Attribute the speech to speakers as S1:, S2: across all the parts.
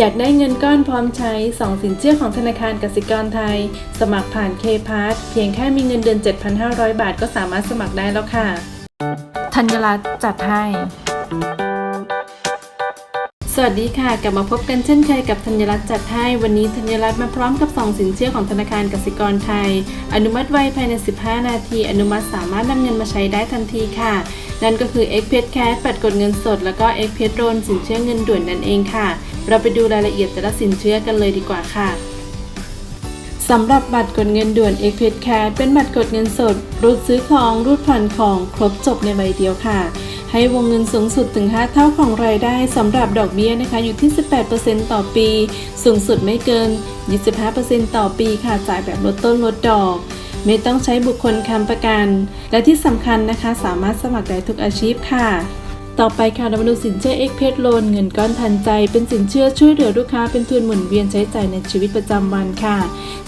S1: อยากได้เงินก้อนพร้อมใช้ 2 สินเชื่อของธนาคารกสิกรไทย สมัครผ่าน k p a s เพียงแค่มีเงินเดือน 7,500 บาทก็สามารถสมัครได้แล้วค่ะ ธัญรัตน์จัดให้ สวัสดีค่ะ กลับมาพบกันเช่นเคยกับธัญรัตน์จัดให้ วันนี้ธัญรัตน์มาพร้อมกับ 2 สินเชื่อของธนาคารกสิกรไทย อนุมัติไวภายใน 15 นาที อนุมัติสามารถนำเงินมาใช้ได้ทันทีค่ะ นั่นก็คือ x p a s Cash ปัดกดเงินสด แล้วก็ x p a s Loan สินเชื่อเงินด่วนนั่นเองค่ะ เราไปดูรายละเอียดแต่ละสินเชื่อกันเลยดีกว่าค่ะสำหรับบัตรกดเงินด่วน x p a s Cash เป็นบัตรกดเงินสด รูดซื้อของ รูดผ่อนของ ครบจบในใบเดียวค่ะ ให้วงเงินสูงสุดถึง 5 เท่าของรายได้สำหรับดอกเบี้ยนะคะอยู่ที่ 18%ต่อปี สูงสุดไม่เกิน 25%ต่อปีค่ะจ่ายแบบลดต้นลดดอก ไม่ต้องใช้บุคคลค้ำประกัน และที่สำคัญนะคะ สามารถสมัครได้ทุกอาชีพค่ะ ต่อไปค่ะเรามาดูสินเชื่อ x p a s Loan เงินก้อนทันใจ เป็นสินเชื่อช่วยเหลือลูกค้าเป็นทุนหมุนเวียนใช้จ่ายในชีวิตประจำวันค่ะ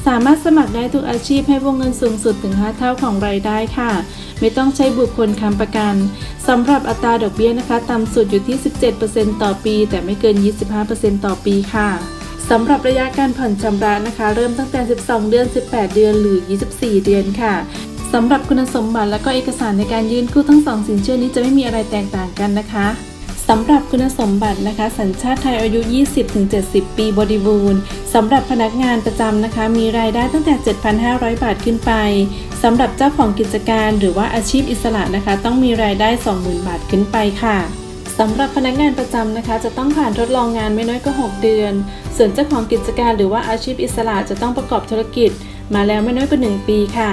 S1: สามารถสมัครได้ทุกอาชีพให้วงเงินสูงสุดถึง 5 เท่าของรายได้ค่ะ ไม่ต้องใช้บุคคลค้ำประกันสำหรับอัตราดอกเบี้ยนะคะต่ำสุดอยู่ที่ 17%ต่อปี แต่ไม่เกิน 25%ต่อปีค่ะสำหรับระยะการผ่อนชำระนะคะ เริ่มตั้งแต่ 12 เดือน 18 เดือนหรือ 24 เดือนค่ะ สำหรับคุณสมบัติและก็เอกสารในการยื่นกู้ทั้งสองสินเชื่อนี้จะไม่มีอะไรแตกต่างกันนะคะสำหรับคุณสมบัตินะคะ สัญชาติไทยอายุ 20-70 ปีบริบูรณ์สำหรับพนักงานประจำนะคะ มีรายได้ตั้งแต่ 7,500 บาทขึ้นไปสำหรับเจ้าของกิจการหรือว่าอาชีพอิสระนะคะ ต้องมีรายได้ 20,000 บาทขึ้นไปค่ะสำหรับพนักงานประจำนะคะ จะต้องผ่านทดลองงานไม่น้อยกว่า 6 เดือน ส่วนเจ้าของกิจการหรือว่าอาชีพอิสระจะต้องประกอบธุรกิจ มาแล้วไม่น้อยกว่า 1 ปีค่ะ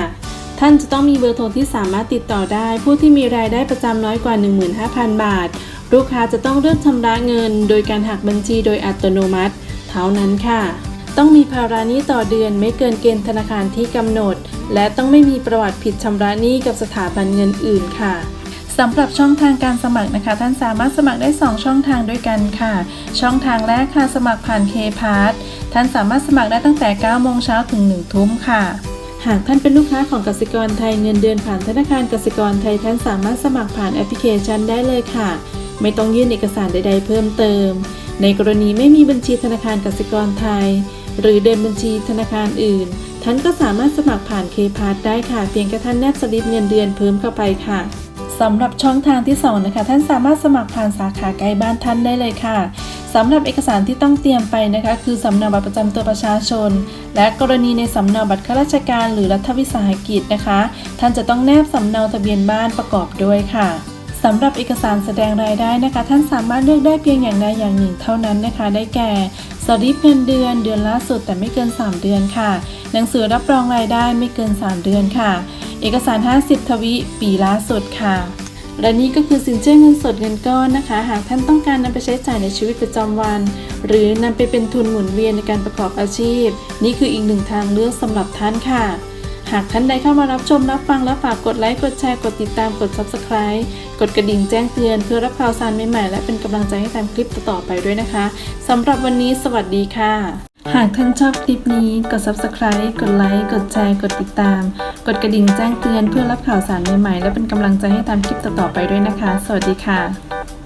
S1: ท่านจะต้องมีเบอร์โทรที่สามารถติดต่อได้ ผู้ที่มีรายได้ประจำน้อยกว่า 15,000 บาท ลูกค้าจะต้องเริ่มชำระเงิน โดยการหักบัญชีโดยอัตโนมัติ เท่านั้นค่ะ ต้องมีภาระหนี้ต่อเดือนไม่เกินเกณฑ์ธนาคารที่กำหนด และต้องไม่มีประวัติผิดชำระหนี้กับสถาบันเงินอื่นค่ะสำหรับช่องทางการสมัครนะคะ ท่านสามารถสมัครได้ 2 ช่องทางด้วยกันค่ะ ช่องทางแรกค่ะสมัครผ่าน k p a s ท่านสามารถสมัครได้ตั้งแต่ 9 โมงเช้าถึง 1 ทุ่มค่ะ หากท่านเป็นลูกค้าของกสิกรไทยเงินเดือนผ่านธนาคารกสิกรไทยท่านสามารถสมัครผ่านแอปพลิเคชันได้เลยค่ะ ไม่ต้องยื่นเอกสารใด ๆ เพิ่มเติม ในกรณีไม่มีบัญชีธนาคารกสิกรไทย หรือเดินบัญชีธนาคารอื่น ท่านก็สามารถสมัครผ่าน k p a s ได้ค่ะ เพียงแค่ท่านแนบสลิปเงินเดือนเพิ่มเข้าไปค่ะสำหรับช่องทางที่ 2 นะคะ ท่านสามารถสมัครผ่านสาขาใกล้บ้านท่านได้เลยค่ะ สำหรับเอกสารที่ต้องเตรียมไปนะคะ คือสำเนาบัตรประจำตัวประชาชน และกรณีในสำเนาบัตรข้าราชการหรือรัฐวิสาหกิจนะคะ ท่านจะต้องแนบสำเนาทะเบียนบ้านประกอบด้วยค่ะสำหรับเอกสารแสดงรายได้นะคะ ท่านสามารถเลือกได้เพียงอย่างใดอย่างหนึ่งเท่านั้นนะคะ ได้แก่สลิปเงินเดือนเดือนล่าสุดแต่ไม่เกิน 3 เดือนค่ะ หนังสือรับรองรายได้ไม่เกิน 3 เดือนค่ะ เอกสาร 50 ทวิปีล่าสุดค่ะ และนี่ก็คือสินเชื่อเงินสดเงินก้อนนะคะ หากท่านต้องการนำไปใช้จ่ายในชีวิตประจำวัน หรือนำไปเป็นทุนหมุนเวียนในการประกอบอาชีพ นี่คืออีกหนึ่งทางเลือกสำหรับท่านค่ะ หากท่านใดเข้ามารับชมรับฟังและฝากกดไลค์กดแชร์กดติดตามกด Subscribe กดกระดิ่งแจ้งเตือนเพื่อรับข่าวสารใหม่ๆและเป็นกำลังใจให้ทำคลิปต่อๆไปด้วยนะคะสำหรับวันนี้สวัสดีค่ะหากท่านชอบคลิปนี้ กด Subscribe กดไลค์ กดแชร์ กดติดตาม กดกระดิ่งแจ้งเตือนเพื่อรับข่าวสารใหม่ๆ และเป็นกำลังใจให้ตามคลิปต่อๆไปด้วยนะคะ สวัสดีค่ะ